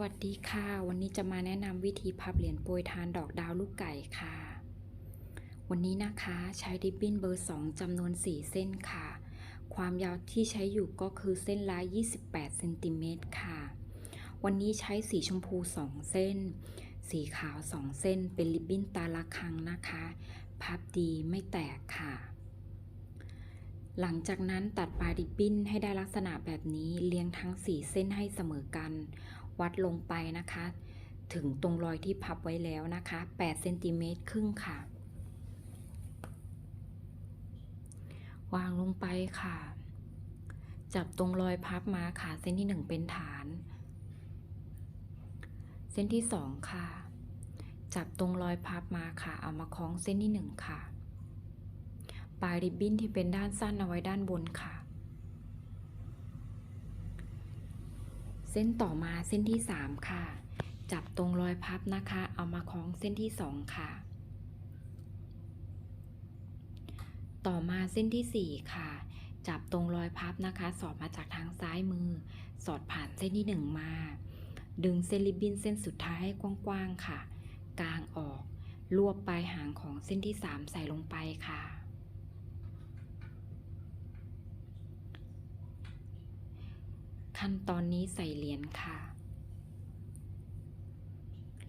วัสดีค่ะ วันนี้จะมาแนะนำวิธีพับเหรียญโปรยทานดอกดาวลูกไก่ค่ะ วันนี้นะคะใช้ริบบิ้นเบอร์ 2จำนวน 4 เส้นค่ะ ความยาวที่ใช้อยู่ก็คือเส้นละ28เซนติเมตรค่ะ วันนี้ใช้สีชมพู 2 เส้น สีขาว 2 เส้น เป็นริบบิ้นตาละครังนะคะ พับดีไม่แตกค่ะ หลังจากนั้นตัดปลายริบบิ้นให้ได้ลักษณะแบบนี้เรียงทั้ง 4 เส้นให้เสมอกันวัดลงไปนะคะ ถึงตรงรอยที่พับไว้แล้วนะคะ8เซนติเมตรครึ่งค่ะ วางลงไปค่ะ จับตรงรอยพับมาค่ะ เส้นที่ 1 เป็นฐาน เส้นที่ 2 ค่ะ จับตรงรอยพับมาค่ะ เอามาคล้องเส้นที่ 1 ค่ะ ปลายริบบิ้นที่เป็นด้านสั้นเอาไว้ด้านบนค่ะ เส้นต่อมาเส้นที่ 3 ค่ะ จับตรงรอยพับนะคะ เอามาคล้องเส้นที่ 2 ค่ะ ต่อมาเส้นที่ 4 ค่ะ จับตรงรอยพับนะคะ สอดมาจากทางซ้ายมือ สอดผ่านเส้นที่ 1 มา ดึงเส้นริบบิ้นเส้นสุดท้ายให้กว้างๆค่ะ กลางออก รวบปลายหางของเส้นที่ 3 ใส่ลงไปค่ะ ขั้นตอนนี้ใส่เหรียญค่ะ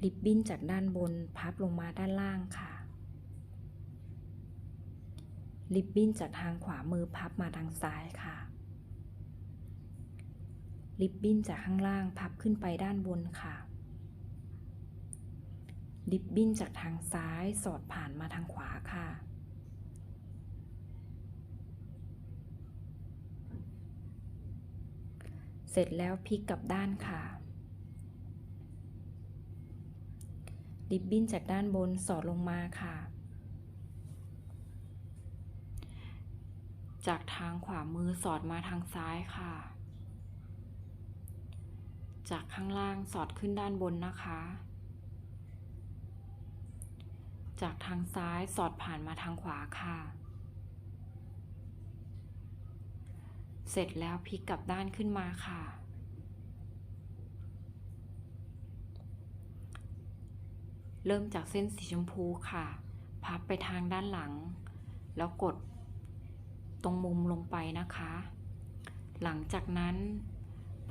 ริบบิ้นจากด้านบนพับลงมาด้านล่างค่ะ ริบบิ้นจากทางขวามือพับมาทางซ้ายค่ะ ริบบิ้นจากข้างล่างพับขึ้นไปด้านบนค่ะริบบิ้นจากทางซ้ายสอดผ่านมาทางขวาค่ะ เสร็จแล้วพลิกกลับด้านค่ะ ริบบิ้นจากด้านบนสอดลงมาค่ะ จากทางขวามือสอดมาทางซ้ายค่ะ จากข้างล่างสอดขึ้นด้านบนนะคะ จากทางซ้ายสอดผ่านมาทางขวาค่ะ เสร็จแล้วพลิกกลับด้านขึ้นมาค่ะ เริ่มจากเส้นสีชมพูค่ะ พับไปทางด้านหลัง แล้วกดตรงมุมลงไปนะคะ หลังจากนั้น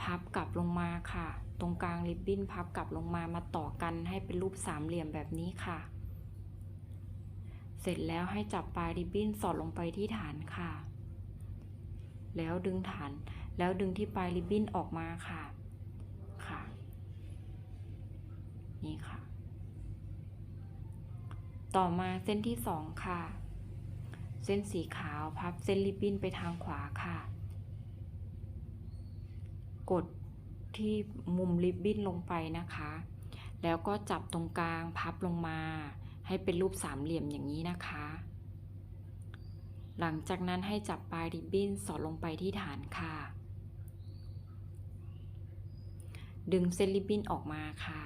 พับกลับลงมาค่ะ ตรงกลางริบบิ้นพับกลับลงมามาต่อกันให้เป็นรูปสามเหลี่ยมแบบนี้ค่ะ เสร็จแล้วให้จับปลายริบบิ้นสอดลงไปที่ฐานค่ะ แล้วดึงฐาน แล้วดึงที่ปลายริบบิ้นออกมาค่ะ ค่ะ นี่ค่ะ ต่อมาเส้นที่สองค่ะ เส้นสีขาวพับเส้นริบบิ้นไปทางขวาค่ะ กดที่มุมริบบิ้นลงไปนะคะ แล้วก็จับตรงกลางพับลงมา ให้เป็นรูปสามเหลี่ยมอย่างนี้นะคะ หลังจากนั้นให้จับปลายริบบิ้นสอดลงไปที่ฐานค่ะ ดึงเส้นริบบิ้นออกมาค่ะ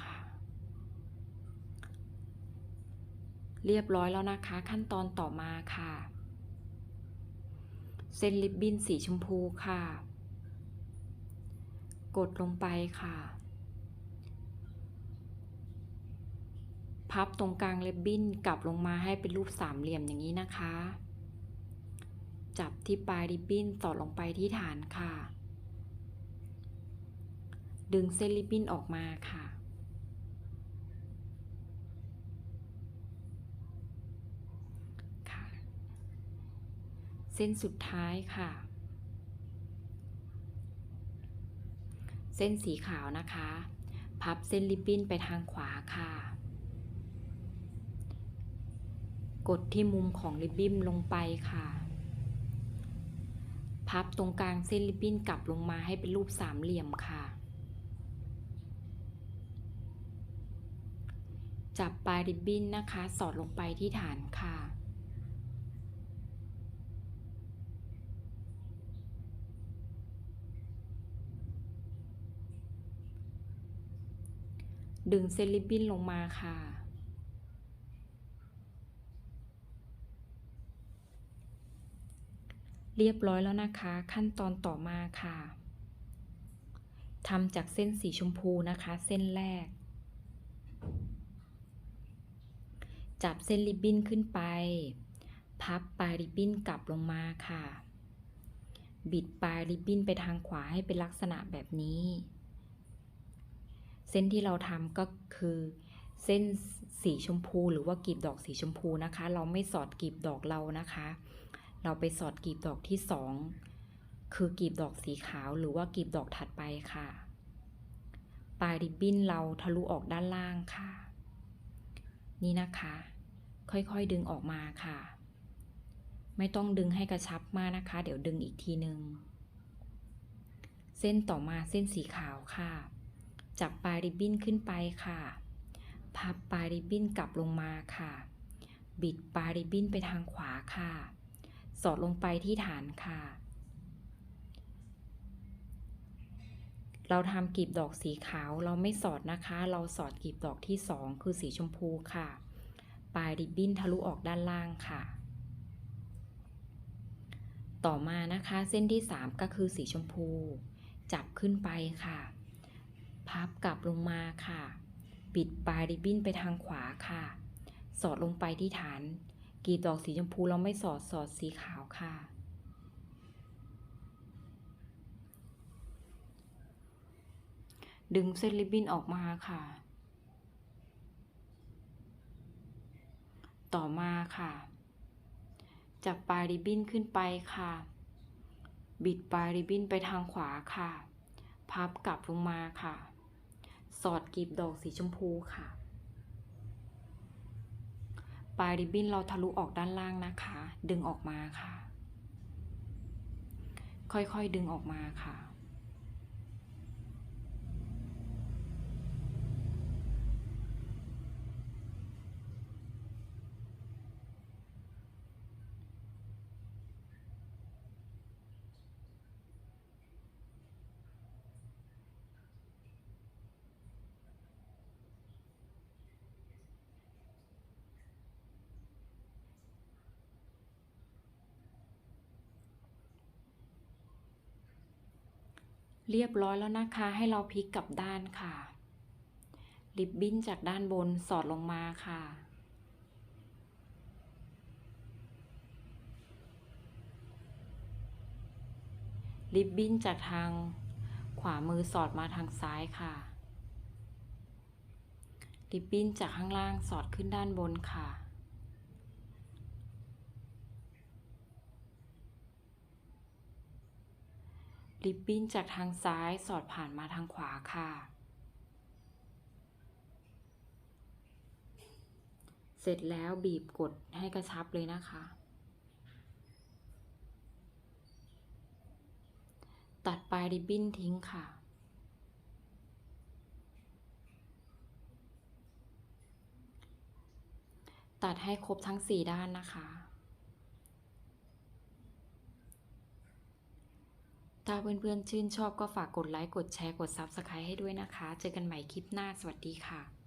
ค่ะเรียบร้อยแล้วนะคะขั้นตอนต่อมาค่ะ เส้นริบบิ้นสีชมพูค่ะ กดลงไปค่ะ พับตรงกลางริบบิ้นกลับลงมาให้เป็นรูปสามเหลี่ยมอย่างนี้นะคะ จับที่ปลายริบบิ้นสอดลงไปที่ฐานค่ะ ดึงเส้นริบบิ้นออกมาค่ะ ค่ะ เส้นสุดท้ายค่ะ เส้นสีขาวนะคะ พับเส้นริบบิ้นไปทางขวาค่ะ กดที่มุมของริบบิ้นลงไปค่ะ พับตรงกลางเส้นริบบิ้นกลับลงมาให้เป็นรูปสามเหลี่ยมค่ะ จับปลายริบบิ้นนะคะ สอดลงไปที่ฐานค่ะดึงเส้นริบบิ้นลงมาค่ะ ค เรียบร้อยแล้วนะคะ ขั้นตอนต่อมาค่ะทำจากเส้นสีชมพูนะคะ เส้นแรก จับเส้นริบบิ้นขึ้นไป พับปลายริบบิ้นกลับลงมาค่ะ บิดปลายริบบิ้นไปทางขวาให้เป็นลักษณะแบบนี้ เส้นที่เราทำก็คือเส้นสีชมพูหรือว่ากลีบดอกสีชมพูนะคะ เราไม่สอดกลีบดอกเรานะคะ เราไปสอดกีบดอกที่สองคือกีบดอกสีขาวหรือว่ากีบดอกถัดไปค่ะ ปลายริบบิ้นเราทะลุออกด้านล่างค่ะ นี่นะคะ ค่อยๆดึงออกมาค่ะ ไม่ต้องดึงให้กระชับมากนะคะ เดี๋ยวดึงอีกทีนึงเส้นต่อมาเส้นสีขาวค่ะ จับปลายริบบิ้นขึ้นไปค่ะ พับปลายริบบิ้นกลับลงมาค่ะ บิดปลายริบบิ้นไปทางขวาค่ะ สอดลงไปที่ฐานค่ะ เราทำกลีบดอกสีขาวเราไม่สอดนะคะ เราสอดกลีบดอกที่สองคือสีชมพูค่ะ ปลายริบบิ้นทะลุออกด้านล่างค่ะ ต่อมานะคะเส้นที่ 3 ก็คือสีชมพู จับขึ้นไปค่ะ พับกลับลงมาค่ะ ปิดปลายริบบิ้นไปทางขวาค่ะ สอดลงไปที่ฐาน กรีบดอกสีชมพูเราไม่สอดสอดสีขาวค่ะ ดึงเส้นริบบิ้นออกมาค่ะ ต่อมาค่ะ จับปลายริบบิ้นขึ้นไปค่ะ บิดปลายริบบิ้นไปทางขวาค่ะ พับกลับลงมาค่ะ สอดกลีบดอกสีชมพูค่ะ ปลายริบบิ้นเราทะลุออกด้านล่างนะคะ ดึงออกมาค่ะ ค่อยๆดึงออกมาค่ะ เรียบร้อยแล้วนะคะ ให้เราพลิกกลับด้านค่ะ ริบบิ้นจากด้านบนสอดลงมาค่ะ ริบบิ้นจากทางขวามือสอดมาทางซ้ายค่ะ ริบบิ้นจากข้างล่างสอดขึ้นด้านบนค่ะ ริบบิ้นจากทางซ้ายสอดผ่านมาทางขวาค่ะ เสร็จแล้วบีบกดให้กระชับเลยนะคะ ตัดปลายริบบิ้นทิ้งค่ะตัดให้ครบทั้ง 4 ด้านนะคะ ถ้าเพื่อนๆชื่นชอบก็ฝากกดไลค์ กดแชร์ กด Subscribe ให้ด้วยนะคะ เจอกันใหม่คลิปหน้า สวัสดีค่ะ